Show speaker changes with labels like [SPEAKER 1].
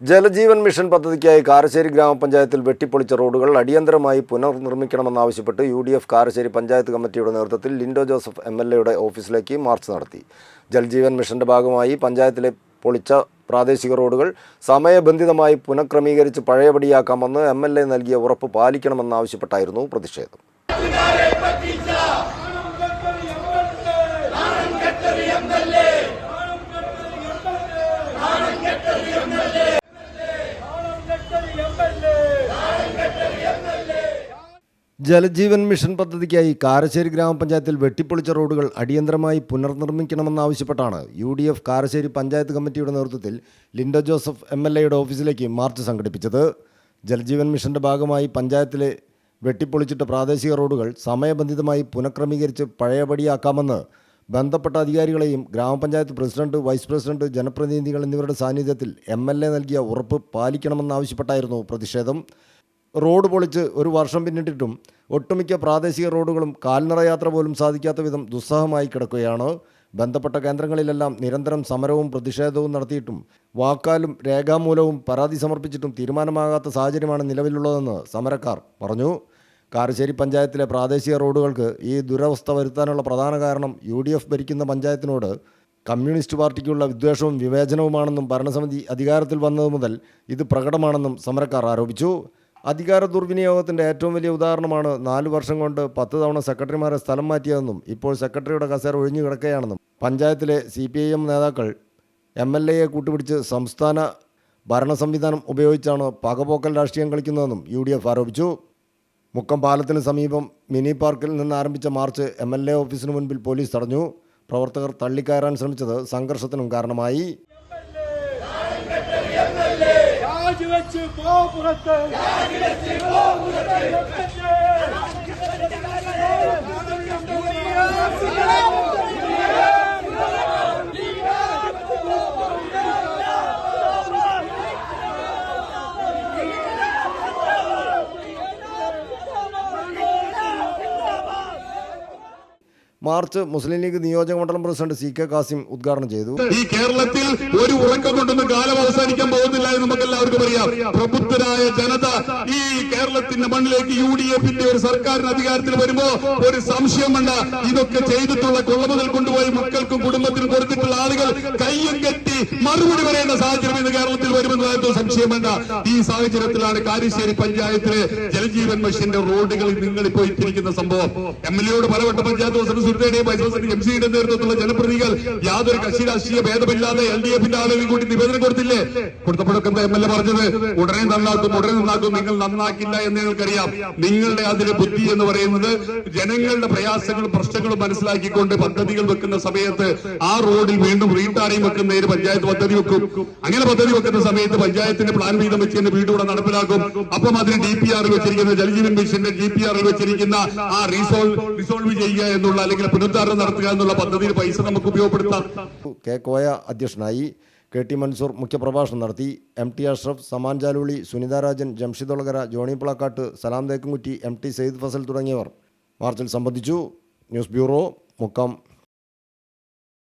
[SPEAKER 1] Jal Jeevan mission പദ്ധതിക്കായി കാരശ്ശേരി ഗ്രാമപഞ്ചായത്തിൽ വെട്ടിപ്പൊളിച്ച റോഡുകൾ അടിയന്തരമായി പുനർനിർമ്മിക്കണമെന്നാവശ്യപ്പെട്ട് U D F Karassery panchayat കമ്മിറ്റിയുടെ നേതൃത്വത്തിൽ ലിൻഡോ ജോസഫ് എം എൽ എയുടെ ഓഫീസിലേക്ക് മാർച്ച് നടത്തി. ജലജീവൻ മിഷന്റെ ഭാഗമായി പഞ്ചായത്തിലെ പൊളിച്ച പ്രാദേശിക റോഡുകൾ സമയബന്ധിതമായി പുനഃക്രമീകരിച്ച് പഴയപടിയാക്കാമെന്ന് എം എൽ എ നൽകിയ ഉറപ്പ് പാലിക്കണമെന്നാവശ്യപ്പെട്ടായിരുന്നു പ്രതിഷേധം. ജലജീവൻ മിഷൻ പദ്ധതിക്കായി കാരശ്ശേരി ഗ്രാമപഞ്ചായത്തിൽ വെട്ടിപ്പൊളിച്ച റോഡുകൾ അടിയന്തരമായി പുനർനിർമ്മിക്കണമെന്നാവശ്യപ്പെട്ടാണ് U D F Karassery panchayat കമ്മിറ്റിയുടെ നേതൃത്വത്തിൽ ലിൻഡോ ജോസഫ് എം എൽ എയുടെ ഓഫീസിലേക്ക് മാർച്ച് സംഘടിപ്പിച്ചത്. ജലജീവൻ മിഷന്റെ ഭാഗമായി പഞ്ചായത്തിലെ വെട്ടിപ്പൊളിച്ചിട്ട പ്രാദേശിക റോഡുകൾ സമയബന്ധിതമായി പുനഃക്രമീകരിച്ച് പഴയപടിയാക്കാമെന്ന് ബന്ധപ്പെട്ട അധികാരികളെയും ഗ്രാമപഞ്ചായത്ത് പ്രസിഡന്റ് വൈസ് പ്രസിഡന്റ് ജനപ്രതിനിധികൾ എന്നിവരുടെ സാന്നിധ്യത്തിൽ എം എൽ എ നൽകിയ ഉറപ്പ് പാലിക്കണമെന്നാവശ്യപ്പെട്ടായിരുന്നു പ്രതിഷേധം. റോഡ് പൊളിച്ച് ഒരു വർഷം പിന്നിട്ടിട്ടും ഒട്ടുമിക്ക പ്രാദേശിക റോഡുകളും കാൽനട യാത്ര പോലും സാധിക്കാത്ത വിധം ദുസ്സഹമായി കിടക്കുകയാണ്. ബന്ധപ്പെട്ട കേന്ദ്രങ്ങളിലെല്ലാം നിരന്തരം സമരവും പ്രതിഷേധവും നടത്തിയിട്ടും വാക്കാലും രേഖാമൂലവും പരാതി സമർപ്പിച്ചിട്ടും തീരുമാനമാകാത്ത സാഹചര്യമാണ് നിലവിലുള്ളതെന്ന് സമരക്കാർ പറഞ്ഞു. കാരശ്ശേരി പഞ്ചായത്തിലെ പ്രാദേശിക റോഡുകൾക്ക് ഈ ദുരവസ്ഥ വരുത്താനുള്ള പ്രധാന കാരണം യു ഡി എഫ് ഭരിക്കുന്ന പഞ്ചായത്തിനോട് കമ്മ്യൂണിസ്റ്റ് പാർട്ടിക്കുള്ള വിദ്വേഷവും വിവേചനവുമാണെന്നും ഭരണസമിതി അധികാരത്തിൽ വന്നത് മുതൽ ഇത് പ്രകടമാണെന്നും സമരക്കാർ ആരോപിച്ചു. അധികാര ദുർവിനിയോഗത്തിന്റെ ഏറ്റവും വലിയ ഉദാഹരണമാണ് നാല് വർഷം കൊണ്ട് പത്ത് തവണ സെക്രട്ടറിമാരെ സ്ഥലം മാറ്റിയതെന്നും ഇപ്പോൾ സെക്രട്ടറിയുടെ കസേര ഒഴിഞ്ഞു കിടക്കുകയാണെന്നും പഞ്ചായത്തിലെ സി പി ഐ എം നേതാക്കൾ എം എൽ എയെ കൂട്ടുപിടിച്ച് സംസ്ഥാന ഭരണ സംവിധാനം ഉപയോഗിച്ചാണ് പകപോക്കൽ രാഷ്ട്രീയം കളിക്കുന്നതെന്നും യു ഡി എഫ് ആരോപിച്ചു. മുക്കം പാലത്തിന് സമീപം മിനി പാർക്കിൽ നിന്ന് ആരംഭിച്ച മാർച്ച് എം എൽ എ ഓഫീസിന് മുൻപിൽ പോലീസ് തടഞ്ഞു. പ്രവർത്തകർ തള്ളിക്കയറാൻ ശ്രമിച്ചത് സംഘർഷത്തിനും കാരണമായി.
[SPEAKER 2] രാജിവെച്ച് പോ പുറത്ത്
[SPEAKER 1] മാർച്ച് മുസ്ലിം ലീഗ് നിയോജക മണ്ഡലം പ്രസിഡന്റ് സി കെ കാസിം ഉദ്ഘാടനം ചെയ്തു.
[SPEAKER 3] ഈ കേരളത്തിൽ ഒരു ഉറക്കം കൊണ്ടൊന്നും കാലം അവസാനിക്കാൻ പോകുന്നില്ല എന്ന് നമുക്ക് എല്ലാവർക്കും അറിയാം. പ്രബുദ്ധരായ ജനത ഈ കേരളത്തിന്റെ മണ്ണിലേക്ക് യു ഡി എഫിന്റെ ഒരു സർക്കാരിന് അധികാരത്തിൽ വരുമ്പോ ഒരു സംശയം വേണ്ട. ഇതൊക്കെ ചെയ്തിട്ടുള്ള കൊള്ളമുതൽ കൊണ്ടുപോയി മക്കൾക്കും കുടുംബത്തിനും കൊടുത്തിട്ടുള്ള ആളുകൾ കയ്യും കെട്ടി മറുപടി പറയേണ്ട സാഹചര്യം ഇന്ന് കേരളത്തിൽ വരുമെന്നതായിരുന്നു സംശയം വേണ്ട. ഈ സാഹചര്യത്തിലാണ് കാരിശ്ശേരി പഞ്ചായത്തിലെ ജലജീവൻ മിഷന്റെ റോഡുകളിൽ നിങ്ങൾ ഇപ്പോൾ ഇട്ടിരിക്കുന്ന സംഭവം. എം എൽ എയോട് പലവട്ടം പഞ്ചായത്ത് പ്രസിഡന്റ് സുരേഷയുടെയും വൈസ് പ്രസിഡന്റ് എം സിയുടെ നേതൃത്വത്തിലുള്ള ജനപ്രതികൾ യാതൊരു കക്ഷി രാഷ്ട്രീയ ഭേദമില്ലാതെ എൽ ഡി എഫിന്റെ ആളുകൾ കൂടി നിവേദനം കൊടുത്തില്ലേ? കൊടുത്തപ്പോഴൊക്കെ എന്താ എം എൽ എ പറഞ്ഞത്? ഉടനെ നന്നാക്കും ഉടനെ നന്നാക്കും നിങ്ങൾ നന്നാക്കില്ല എന്ന് നിങ്ങൾക്കറിയാം നിങ്ങളുടെ അതിലെ ബുദ്ധി എന്ന് പറയുന്നത് ജനങ്ങളുടെ പ്രയാസങ്ങളും പ്രശ്നങ്ങളും മനസ്സിലാക്കിക്കൊണ്ട് പദ്ധതികൾ വെക്കുന്ന സമയത്ത് ആ റോഡിൽ വീണ്ടും റീടാറിയും വെക്കുന്നതിന് പഞ്ചായത്ത് പദ്ധതി വെക്കും. അങ്ങനെ പദ്ധതി വെക്കുന്ന സമയത്ത് പഞ്ചായത്തിന്റെ പ്ലാൻ വീതം വെച്ച് തന്നെ വീട് കൂടെ നടപ്പിലാക്കും. അപ്പം അതിന് ഡി പി ആറിൽ വെച്ചിരിക്കുന്ന ജലജീവൻ മിഷന്റെ ഡി പി ആറിൽ വെച്ചിരിക്കുന്ന ആ റീസോൾവ് റിസോൾവ് ചെയ്യുക എന്നുള്ള അല്ലെങ്കിൽ പുനരുദ്ധാരണം നടത്തുക എന്നുള്ള പദ്ധതിയിൽ പൈസ നമുക്ക് ഉപയോഗപ്പെടുത്താം.
[SPEAKER 1] കെ കോയ അധ്യക്ഷനായി കെ ടി മൻസൂർ മുഖ്യപ്രഭാഷണം നടത്തി. എം ടി അഷ്റഫ് സമാൻ ജാലുളി സുനിത രാജൻ ജംഷിദുളകര ജോണി പ്ലാക്കാട്ട് സലാം തേക്കുംകുറ്റി എം ടി സെയ്ദ് ഫസൽ തുടങ്ങിയവർ. മാർച്ചിൽ സംബന്ധിച്ചു. News bureau Mukkam.